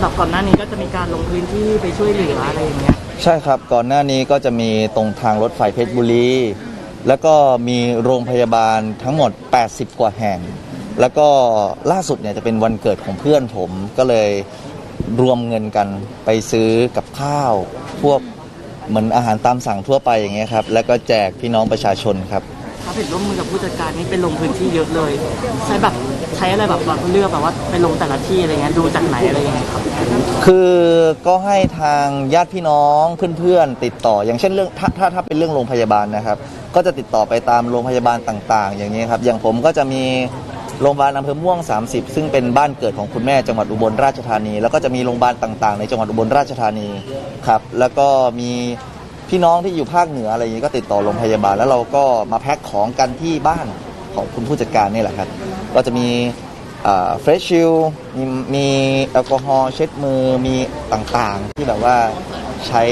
แบบก่อนหน้านี้ก็จะมีการลงพื้นที่ไปช่วยเหลืออะไรอย่างเงี้ยใช่ครับก่อนหน้านี้ก็จะมีตรงทางรถไฟเพชรบุรี แล้วก็มีโรงพยาบาลทั้งหมด 80 กว่าแห่ง แล้วก็ล่าสุดเนี่ยจะเป็นวันเกิดของเพื่อนผม ก็เลยรวมเงินกันไปซื้อกับข้าว พวกเหมือนอาหารตามสั่งทั่วไปอย่างเงี้ยครับ แล้วก็แจกพี่น้องประชาชนครับ เขาเห็นร่วมมือกับผู้จัดการนี่ไปลงพื้นที่เยอะเลย ใช้แบบ ใช้อะไรแบบเลือกแบบว่าไปลงแต่ละที่อะไรเงี้ยดูจากไหนอะไรยังไงครับคือก็ให้ทางญาติพี่น้องเพื่อนๆ ติดต่อ อย่างเช่นเรื่องถ้าถ้าถ้าเป็นเรื่องโรงพยาบาลนะครับ ก็จะติดต่อไปตามโรงพยาบาลต่าง ๆ อย่างนี้ครับ อย่างผมก็จะมีโรงพยาบาลอำเภอม่วง 30 ซึ่งเป็นบ้านเกิดของคุณแม่จังหวัดอุบลราชธานี แล้วก็จะมีโรงพยาบาลต่างๆ ในจังหวัดอุบลราชธานีครับแล้วก็มีพี่น้องที่อยู่ภาคเหนืออะไรอย่างนี้ก็ติดต่อโรงพยาบาลแล้วเราก็มาแพ็คของกันที่บ้าน ของคุณผู้จัดการนี่แหละครับ ก็จะมีเฟรชชิลมีมีแอลกอฮอล์เช็ดมือมีต่างๆ ที่แบบว่าใช้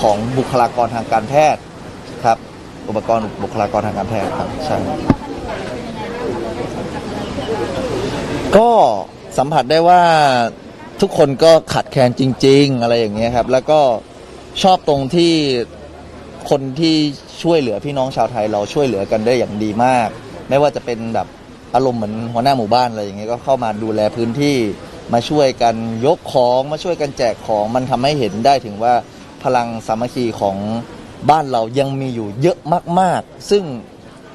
ของบุคลากรทางการแพทย์ครับ อุปกรณ์บุคลากรทางการแพทย์ครับใช่ก็สัมผัสได้ว่าทุกคนก็ขาดแคลนจริง ๆ อะไรอย่างเงี้ยครับ แล้วก็ชอบตรงที่ คนที่ช่วยเหลือพี่น้องชาวไทยเราช่วยเหลือกันได้อย่างดีมาก ไม่ว่าจะเป็นแบบอารมณ์เหมือนหัวหน้าหมู่บ้านอะไรอย่างเงี้ยก็เข้ามาดูแลพื้นที่มาช่วยกันยกของมาช่วยกันแจกของมันทำให้เห็นได้ถึงว่าพลังสามัคคีของบ้านเรายังมีอยู่เยอะมาก ๆ ซึ่ง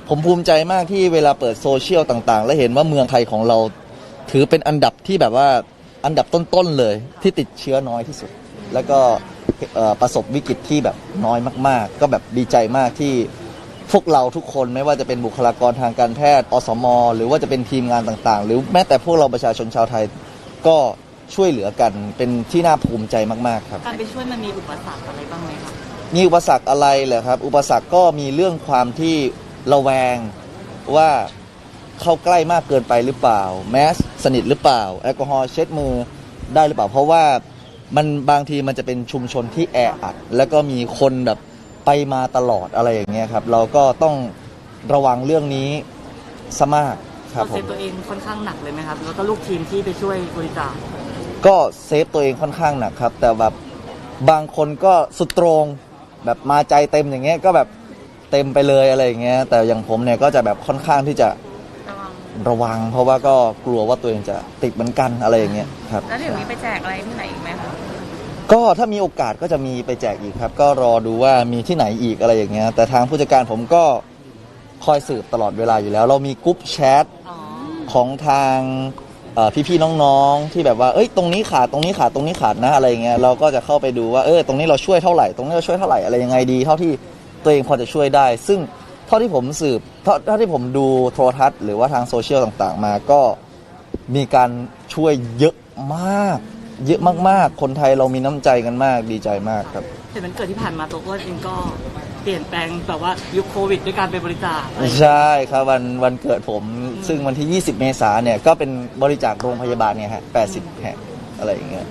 ผมภูมิใจมากที่เวลาเปิดโซเชียลต่าง ๆ แล้วเห็นว่าเมืองไทยของเรา ถือเป็นอันดับที่แบบว่าอันดับต้น ๆ เลยที่ติดเชื้อน้อยที่สุด แล้วก็ ประสบวิกฤตที่แบบน้อยมาก ๆ ก็แบบดีใจมากที่พวกเราทุกคนไม่ว่าจะเป็นบุคลากรทางการแพทย์ อสม หรือว่าจะเป็นทีมงานต่างๆ หรือแม้แต่พวกเราประชาชนชาวไทยก็ช่วยเหลือกันเป็นที่น่าภูมิใจมากๆครับ การไปช่วยมันมีอุปสรรคอะไรบ้างไหมครับมีอุปสรรคอะไรเหรอครับ อุปสรรคก็มีเรื่องความที่ระแวงว่าเข้าใกล้มากเกินไปหรือเปล่า แมสสนิทหรือเปล่า แอลกอฮอล์เช็ดมือได้หรือเปล่า เพราะว่า มันบางทีมันจะเป็นชุมชนที่แออัด แล้วก็มีคนแบบไปมาตลอดอะไรอย่างเงี้ยครับ เราก็ต้องระวังเรื่องนี้ซะมากครับเราผเซมฟตัวเองค่อนข้างหนักเลยไหมครับ แล้วก็ลูกทีมที่ไปช่วยบริจาคก็เซฟตัวเองค่อนข้างหนักครับ แต่แบบบางคนก็สุดตรงแบบมาใจเต็มอย่างเงี้ยก็แบบเต็มไปเลยอะไรอย่างเงี้ยแต่อย่างผมเนี่ยก็จะแบบค่อนข้างที่จะระวังเพราะว่าก็กลัวว่าตัวเองจะติดเหมือนกันอะไรอย่างเงี้ยครับ แล้วเดี๋ยวนี้ไปแจกอะไรที่ไหนอีกไหมคะ ก็ถ้ามีโอกาสก็จะมีไปแจกอีกครับ ก็รอดูว่ามีที่ไหนอีกอะไรอย่างเงี้ยแต่ทางผู้จัดการผมก็คอยสืบตลอดเวลาอยู่แล้ว เรามีกรุ๊ปแชทอ๋อของทางเอ่อพี่ๆน้องๆที่แบบว่าเอ้ยตรงนี้ขาดตรงนี้ขาดตรงนี้ขาดนะอะไรเงี้ยเราก็จะเข้าไปดูว่าเออตรงนี้เราช่วยเท่าไหร่ตรงนี้เราช่วยเท่าไหร่อะไรยังไงดี เท่าที่ตัวเองพอจะช่วยได้ ซึ่งเท่าที่ผมสืบเท่าเท่าที่ผมดูโทรทัศน์หรือว่าทางโซเชียลต่างๆ มาก็มีการช่วยเยอะมาก เยอะมากๆ คนไทยเรามีน้ำใจกันมากดีใจมากครับ เห็นมันเกิดที่ผ่านมาตัวอ้วนเองก็เปลี่ยนแปลงแบบว่ายุคโควิด ด้วยการไปบริจาคอะไรอย่างเงี้ยใช่ครับวันวันเกิดผมซึ่งวันที่ 20 เมษาเนี่ยก็เป็นบริจาคโรงพยาบาลเนี่ยฮะ80แห่งอะไรอย่างเงี้ย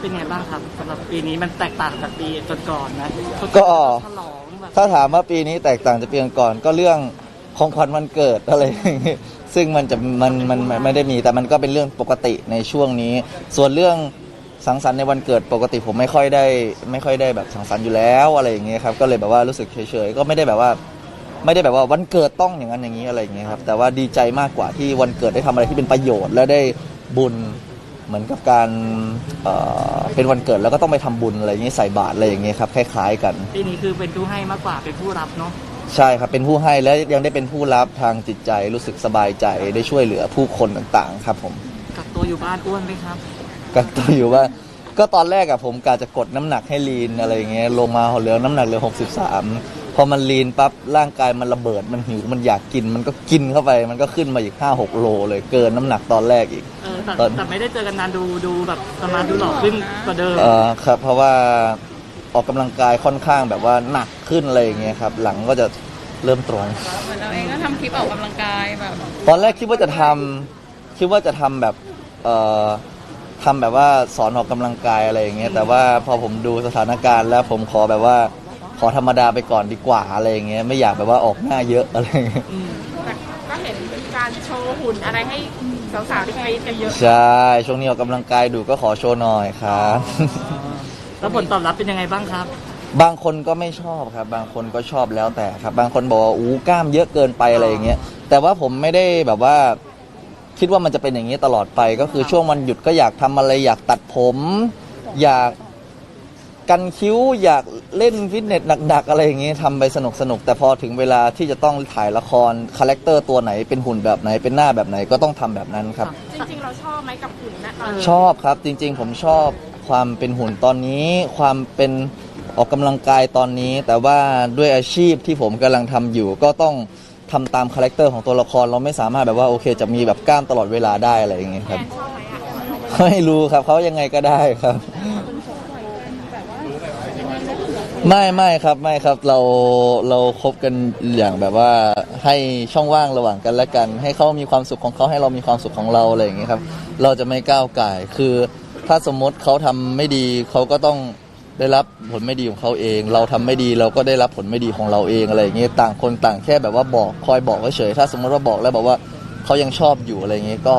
เป็นไงบ้างครับสำหรับปีนี้มันแตกต่างจากปีก่อนๆนะก็ ฉลองแบบ ถ้าถามว่าปีนี้แตกต่างจากปีก่อนๆก็เรื่องของขวัญวันเกิดอะไรอย่างเงี้ย ซึ่งมันจะมันมันมันไม่ได้มีแต่มันก็เป็นเรื่องปกติในช่วงนี้ ส่วนเรื่องสังสรรค์ในวันเกิดปกติผมไม่ค่อยได้ไม่ค่อยได้แบบสังสรรค์อยู่แล้วอะไรอย่างเงี้ยครับก็เลยแบบว่ารู้สึกเฉยๆก็ไม่ได้แบบว่า ไม่ได้แบบว่าวันเกิดต้องอย่างนั้นอย่างนี้อะไรอย่างเงี้ยครับแต่ว่าดีใจมากกว่าที่วันเกิดได้ทำอะไรที่เป็นประโยชน์และได้บุญเหมือนกับการเอ่อเป็นวันเกิดแล้วก็ต้องไปทำบุญอะไรอย่างเงี้ยใส่บาตรอะไรอย่างเงี้ยครับคล้ายๆกัน ปีนี้คือเป็นผู้ให้มากกว่าเป็นผู้รับเนาะ ใช่ครับ เป็นผู้ให้และยังได้เป็นผู้รับทางจิตใจรู้สึกสบายใจได้ช่วยเหลือผู้คนต่างๆ ครับผมกักตัวอยู่บ้านอ้วนไหมครับ กักตัวอยู่ว่าก็ตอนแรกอะผมกะจะกดน้ำหนักให้ลีนอะไรอย่างเงี้ยลงมาเหลือน้ำหนักเหลือ 63 พอมันลีนปั๊บร่างกายมันระเบิดมันหิวมันอยากกินมันก็กินเข้าไป มันก็ขึ้นมาอีก 5-6 โลเลยเกินน้ำหนักตอนแรกอีก เออแต่ตอน แต่ไม่ได้เจอกันนานดูดูแบบประมาณดูหล่อขึ้นกว่าเดิม เออครับเพราะว่า ออกกำลังกายค่อนข้างแบบว่าหนักขึ้นอะไรอย่างเงี้ยครับหลังก็จะเริ่มตรง เหมือนเราเองก็ทำคลิปออกกำลังกายแบบ ตอนแรกคิดว่าจะทำคิดว่าจะทำแบบเอ่อทำแบบว่าสอนออกกำลังกายอะไรอย่างเงี้ยแต่ว่าพอผมดูสถานการณ์แล้วผมขอแบบว่าขอธรรมดาไปก่อนดีกว่าอะไรอย่างเงี้ยไม่อยากแบบว่าออกหน้าเยอะอะไรอย่างเงี้ยอืมแต่ก็เห็นมีการโชว์หุ่นอะไรให้แสาวๆที่กรี๊ดกันเยอะ ใช่ช่วงนี้ออกกำลังกายดูก็ขอโชว์หน่อยครับ แล้วผลตอบรับเป็นยังไงบ้างครับ บางคนก็ไม่ชอบครับ บางคนก็ชอบแล้วแต่ครับ บางคนบอกว่าอู้กล้ามเยอะเกินไปอะไรอย่างเงี้ย แต่ว่าผมไม่ได้แบบว่า คิดว่ามันจะเป็นอย่างนี้ตลอดไป ก็คือช่วงวันหยุดก็อยากทำอะไร อยากตัดผม อยากกันคิ้ว อยากเล่นฟิตเนสหนักๆอะไรอย่างเงี้ยทำไปสนุกๆ แต่พอถึงเวลาที่จะต้องถ่ายละครคาแรคเตอร์ตัวไหนเป็นหุ่นแบบไหนเป็นหน้าแบบไหนก็ต้องทำแบบนั้นครับ จริงๆ เราชอบไหมกับหุ่นนะตอนเอนี้ชอบครับจริงๆ ผมชอบ ความเป็นหุ่นตอนนี้ ความเป็นออกกำลังกายตอนนี้ แต่ว่าด้วยอาชีพที่ผมกำลังทำอยู่ ก็ต้องทำตามคาแรคเตอร์ของตัวละครเราไม่สามารถแบบว่าโอเค จะมีแบบกล้ามตลอดเวลาได้อะไรอย่างเงี้ยครับชอบไหมอะไม่รู้ครับเขายังไงก็ได้ครับ ไม่ไม่ครับไม่ครับเราเราคบกันอย่างแบบว่าให้ช่องว่างระหว่างกันและกัน ให้เขามีความสุขของเขาให้เรามีความสุขของเราอะไรอย่างเงี้ยครับ เราจะไม่ก้าวไก่ายคือ ถ้าสมมติเขาทำไม่ดีเขาก็ต้องได้รับผลไม่ดีของเขาเอง เราทำไม่ดีเราก็ได้รับผลไม่ดีของเราเองอะไรอย่างเงี้ยต่างคนต่างแค่แบบว่าบอกคอยบอกเฉยๆถ้าสมมติว่าบอกแล้วบอกว่าเขายังชอบอยู่อะไรอย่างเงี้ยก็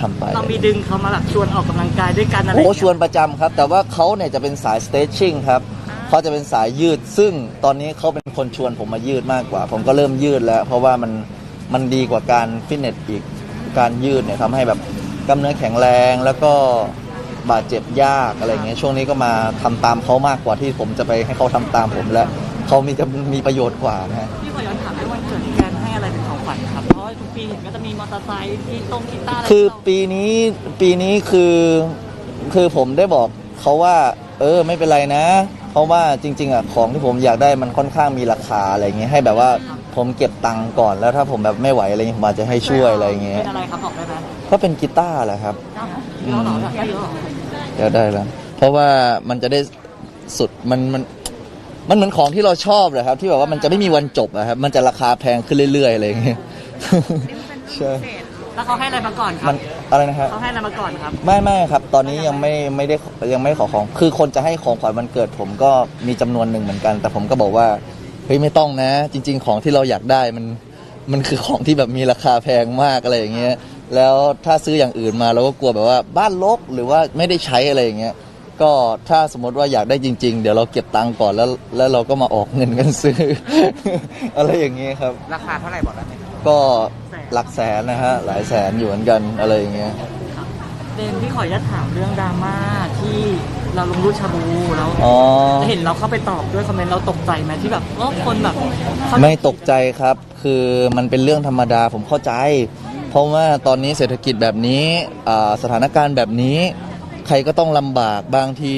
ทำไปเรามีดึงเขามาแบบชวนออกกำลังกายด้วยกันอะไรอโอ้ย่างเงี้ยชวนประจำครับ แต่ว่าเขาเนี่ยจะเป็นสาย stretching ครับเขาจะเป็นสายยืด ซึ่งตอนนี้เขาเป็นคนชวนผมมายืดมากกว่า ผมก็เริ่มยืดแล้ว เพราะว่ามันมันดีกว่าการฟิตเนสอีกการยืดเนี่ยทำให้แบบกล้ามเนื้อแข็งแรงแล้วก็ บาดเจ็บยากอะไรเงี้ยช่วงนี้ก็มาทำตามเขามากกว่าที่ผมจะไปให้เขาทำตามผมแล้วเขามีจะมีประโยชน์กว่านะฮะพี่ขอย้อนถามให้วันเกิดแกนให้อะไรเป็นของขวัญครับเพราะว่าทุกปีเห็นก็จะมีมอเตอร์ไซค์มีตรงกีตาร์อะไรคือที่เราปีนี้ปีนี้คือคือผมได้บอกเขาว่า เออไม่เป็นไรนะ เพราะว่าจริง ๆอะของที่ผมอยากได้มันค่อนข้างมีราคาอะไรเงี้ยให้แบบว่า ผมเก็บตังค์ก่อนแล้วถ้าผมแบบไม่ไหวอะไรเงี้ยผมอาจจะให้ช่วยอะไรเงี้ยเป็นอะไรครับบอกได้ไหมก็เป็นกีตาร์แหละครับเอ้าเยอะเหรออยากได้เยอะเหรอเดี๋ยวได้แล้วเพราะว่ามันจะได้สุดมันมันมันเหมือนของที่เราชอบเลยครับ ที่แบบว่ามันจะไม่มีวันจบอะครับมันจะราคาแพงขึ้นเรื่อยๆอะไรเงี้ยใช่เศษแล้วเขาให้อะไรมาก่อนครัมับนอะไรนะครับเขาให้อะไรมาก่อนครับ ไม่ไม่ครับ ตอนนี้ยังไม่ไม่ได้ยังไม่ขอของ คือคนจะให้ของขวัญวันเกิด ผมก็มีจำนวนหนึ่งเหมือนกัน แต่ผมก็บอกว่า เฮ้ยไม่ต้องนะ จริง ๆ ของที่เราอยากได้มันมันคือของที่แบบมีราคาแพงมากอะไรอย่างเงี้ยแล้วถ้าซื้ออย่างอื่นมาเราก็กลัวแบบว่าบ้านรกหรือว่าไม่ได้ใช้อะไรอย่างเงี้ยก็ถ้าสมมติว่าอยากได้จริง ๆ เดี๋ยวเราเก็บตังค์ก่อนแล้วแล้วเราก็มาออกเงินกันซื้อ อะไรอย่างเงี้ยครับ ราคาเท่าไหร่บอกได้ไหมก็หลักแสนนะฮะหลายแสนอยู่เหมือนกันอะไรอย่างเงี้ย เดนพี่ขออนุญาตถามเรื่องดราม่าที่ เราลงรูปชาบูแล้วอ๋อ เห็นเราเข้าไปตอบด้วยคอมเมนต์เราตกใจไหมที่แบบเออคนแบบเข้าไม่ตกใจครับ คือมันเป็นเรื่องธรรมดาผมเข้าใจ เพราะว่าตอนนี้เศรษฐกิจแบบนี้อ่าสถานการณ์แบบนี้ ใครก็ต้องลำบากบางที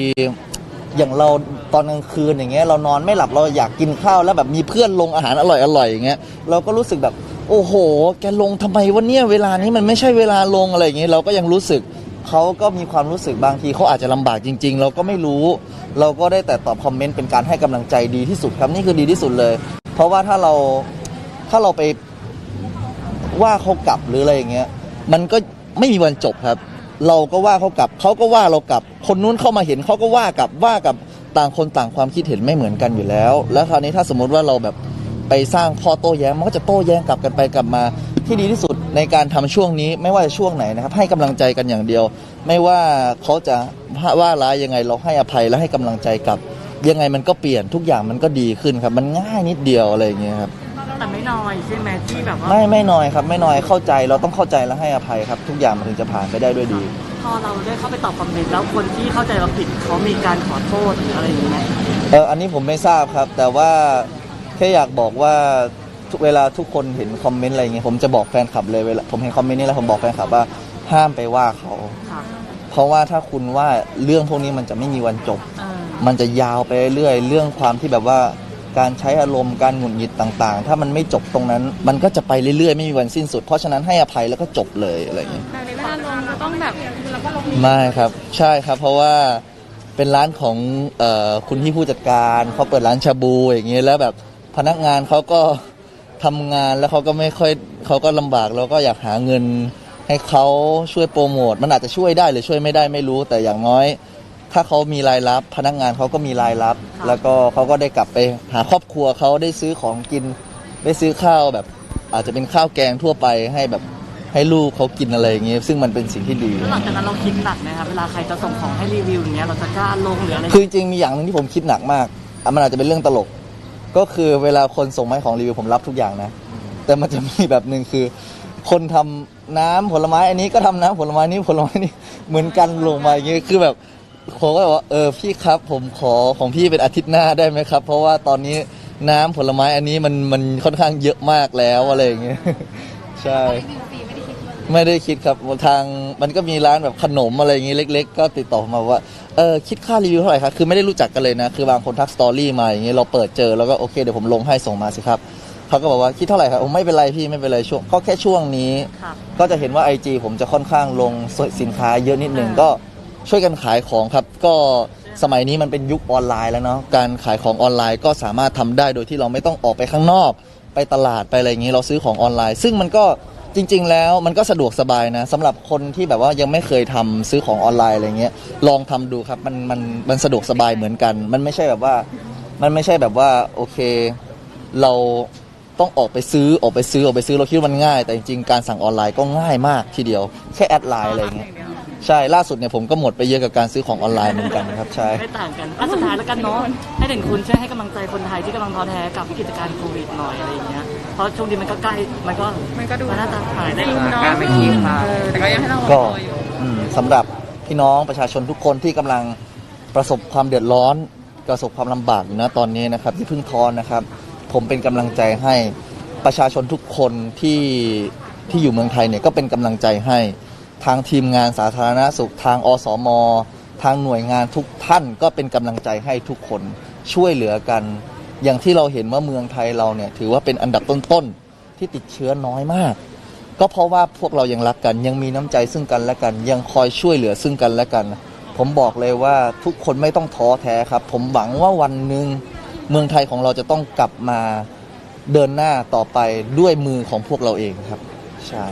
อย่างเราตอนกลางคืนอย่างเงี้ยเรานอนไม่หลับเราอยากกินข้าวแล้วแบบมีเพื่อนลงอาหารอร่อยอร่อยอย่างเงี้ยเราก็รู้สึกแบบ โอ้โห แกลงทำไมวันเนี้ยเวลานี้มันไม่ใช่เวลาลงอะไรอย่างเงี้ยเราก็ยังรู้สึก เขาก็มีความรู้สึกบางทีเขาอาจจะลำบากจริง ๆ เราก็ไม่รู้ เราก็ได้แต่ตอบคอมเมนต์เป็นการให้กำลังใจดีที่สุดครับนี่คือดีที่สุดเลย เพราะว่าถ้าเราถ้าเราไปว่าเขากลับหรืออะไรอย่างเงี้ยมันก็ไม่มีวันจบครับ เราก็ว่าเขากลับเขาก็ว่าเรากลับ คนนู้นเข้ามาเห็นเขาก็ว่ากลับว่ากับต่างคนต่างความคิดเห็นไม่เหมือนกันอยู่แล้ว แล้วคราวนี้ถ้าสมมติว่าเราแบบไปสร้างข้อโต้แย้งมันก็จะโต้แย้งกลับกันไปกลับมาที่ดีที่สุด ในการทำช่วงนี้ไม่ว่าจะช่วงไหนนะครับ ให้กำลังใจกันอย่างเดียว ไม่ว่าเขาจะว่าร้ายยังไงเราให้อภัยและให้กำลังใจกลับ ยังไงมันก็เปลี่ยนทุกอย่างมันก็ดีขึ้นครับ มันง่ายนิดเดียวอะไรอย่างเงี้ยครับแต่ไม่น้อยใช่ไหมที่แบบว่าไม่ไม่น้อยครับ ไม่น้อยเข้าใจเราต้องเข้าใจและให้อภัยครับ ทุกอย่างมันถึงจะผ่านไปได้ด้วยดี พอเราได้เข้าไปตอบคอมเมนต์แล้วคนที่เข้าใจเราผิดเขามีการขอโทษหรืออะไรอย่างเงี้ยเอออันนี้ผมไม่ทราบครับ แต่ว่าแค่อยากบอกว่า ทุกเวลาทุกคนเห็นคอมเมนต์อะไรอย่างเงี้ยผมจะบอกแฟนคลับเลยเวลาผมเห็นคอมเมนต์นี้แล้วผมบอกแฟนคลับว่าห้ามไปว่าเขา ค่ะเพราะว่าถ้าคุณว่าเรื่องพวกนี้มันจะไม่มีวันจบเออมันจะยาวไปเรื่อยๆเรื่องความที่แบบว่าการใช้อารมณ์การหงุดหงิดต่างๆ ถ้ามันไม่จบตรงนั้น มันก็จะไปเรื่อยๆ ไม่มีวันสิ้นสุด เพราะฉะนั้นให้อภัยแล้วก็จบเลยอะไรอย่างเงี้ยแต่เวลาลงเราต้องแบบเราก็ลงไม่ครับ ใช่ครับ เพราะว่าเป็นร้านของเอ่อคุณพี่ผู้จัดการเขาเปิดร้านชาบูอย่างเงี้ยแล้วแบบพนักงานเขาก็ ทำงานแล้วเขาก็ไม่ค่อยเขาก็ลำบากเราก็อยากหาเงิน ให้เขาช่วยโปรโมทมันอาจจะช่วยได้หรือช่วยไม่ได้ไม่รู้ แต่อย่างน้อย ถ้าเขามีรายรับ พนักงานเขาก็มีรายรับ แล้วก็เขาก็ได้กลับไปหาครอบครัวเขาได้ซื้อของกิน ได้ซื้อข้าวแบบ อาจจะเป็นข้าวแกงทั่วไปให้แบบให้ลูกเขากินอะไรอย่างเงี้ยซึ่งมันเป็นสิ่งที่ดี แล้วหลังจากนั้นเราคิดหนักนะครับเวลาใครจะส่งของให้รีวิวอย่างเงี้ยเราจะกล้าลงหรืออะไรคือจริงๆมีอย่างหนึ่งที่ผมคิดหนักมากอะมันอาจจะเป็นเรื่องตลก ก็คือเวลาคนส่งมาให้ของรีวิวผมรับทุกอย่างนะ แต่มันจะมีแบบหนึ่งคือ คนทำน้ำผลไม้อันนี้ก็ทำน้ำผลไม้นี้ผลไม้นี้เหมือนกันลงมาอย่างเงี้ยคือแบบผมก็แบบว่าเออพี่ครับ ผมขอของพี่เป็นอาทิตย์หน้าได้ไหมครับ เพราะว่าตอนนี้น้ำผลไม้อันนี้มันมันค่อนข้างเยอะมากแล้วอะไรอย่างเงี้ยใช่ไม่ได้คิดครับทางมันก็มีร้านแบบขนมอะไรอย่างงี้เล็ก ๆ ก็ติดต่อมาว่า เออคิดค่ารีวิวเท่าไหร่ครับคือไม่ได้รู้จักกันเลยนะ คือบางคนทักสตอรี่มาอย่างงี้เราเปิดเจอแล้วก็โอเคเดี๋ยวผมลงให้ส่งมาสิครับเขาก็บอกว่าคิดเท่าไหร่ครับโอ้ไม่เป็นไรพี่ไม่เป็นไรช่วงก็แค่ช่วงนี้ครับก็จะเห็นว่า IG ผมจะค่อนข้างลงสินค้าเยอะนิดหนึ่งก็ช่วยกันขายของครับ ก็สมัยนี้มันเป็นยุคออนไลน์แล้วเนาะการขายของออนไลน์ก็สามารถทำได้โดยที่เราไม่ต้องออกไปข้างนอก ไปตลาดไปอะไรอย่างนี้เราซื้อของออนไลน์ ซึ่งมันก็ จริง ๆ แล้วมันก็สะดวกสบายนะสำหรับคนที่แบบว่ายังไม่เคยทำซื้อของออนไลน์อะไรเงี้ยลองทำดูครับมันมันมันสะดวกสบายเหมือนกัน มันไม่ใช่แบบว่า มันไม่ใช่แบบว่าโอเค เราต้องออกไปซื้อออกไปซื้อออกไปซื้อเราคิดว่ามันง่าย แต่จริงๆการสั่งออนไลน์ก็ง่ายมากทีเดียว แค่แอดไลน์อะไรเงี้ยใช่ล่าสุดเนี่ยผมก็หมดไปเยอะกับการซื้อของออนไลน์เหมือนกันครับใช่ ไม่ต่างกันอันสุดท้ายแล้วกันเนาะให้เด่นคุณช่วยให้กำลังใจคนไทยที่กำลังท้อแท้กับวิกฤตการณ์โควิดหน่อยอะไรอย่างเงี้ย เพราะช่วงนี้มันก็ใกล้ มันก็มันก็ดูมันน่าจะหายได้ลุ้นแล้วเนาะไม่คิดมาเออแต่ก็ยังให้เราก็รออยู่อืมสำหรับพี่น้องประชาชนทุกคนที่กำลังประสบความเดือดร้อน ประสบความลำบากอยู่นะตอนนี้นะครับที่เพึ่งทอนนะครับ ผมเป็นกำลังใจให้ประชาชนทุกคนที่ที่อยู่เมืองไทยเนี่ยก็เป็นกำลังใจให้ทางทีมงานสาธารณสุขทางอสม ทางหน่วยงานทุกท่านก็เป็นกำลังใจให้ทุกคนช่วยเหลือกัน อย่างที่เราเห็นว่าเมืองไทยเราเนี่ยถือว่าเป็นอันดับต้นๆที่ติดเชื้อน้อยมาก ก็เพราะว่าพวกเรายังรักกันยังมีน้ำใจซึ่งกันและกัน ยังคอยช่วยเหลือซึ่งกันและกัน ผมบอกเลยว่าทุกคนไม่ต้องท้อแท้ครับ ผมหวังว่าวันหนึ่งเมืองไทยของเราจะต้องกลับมาเดินหน้าต่อไปด้วยมือของพวกเราเองครับใช่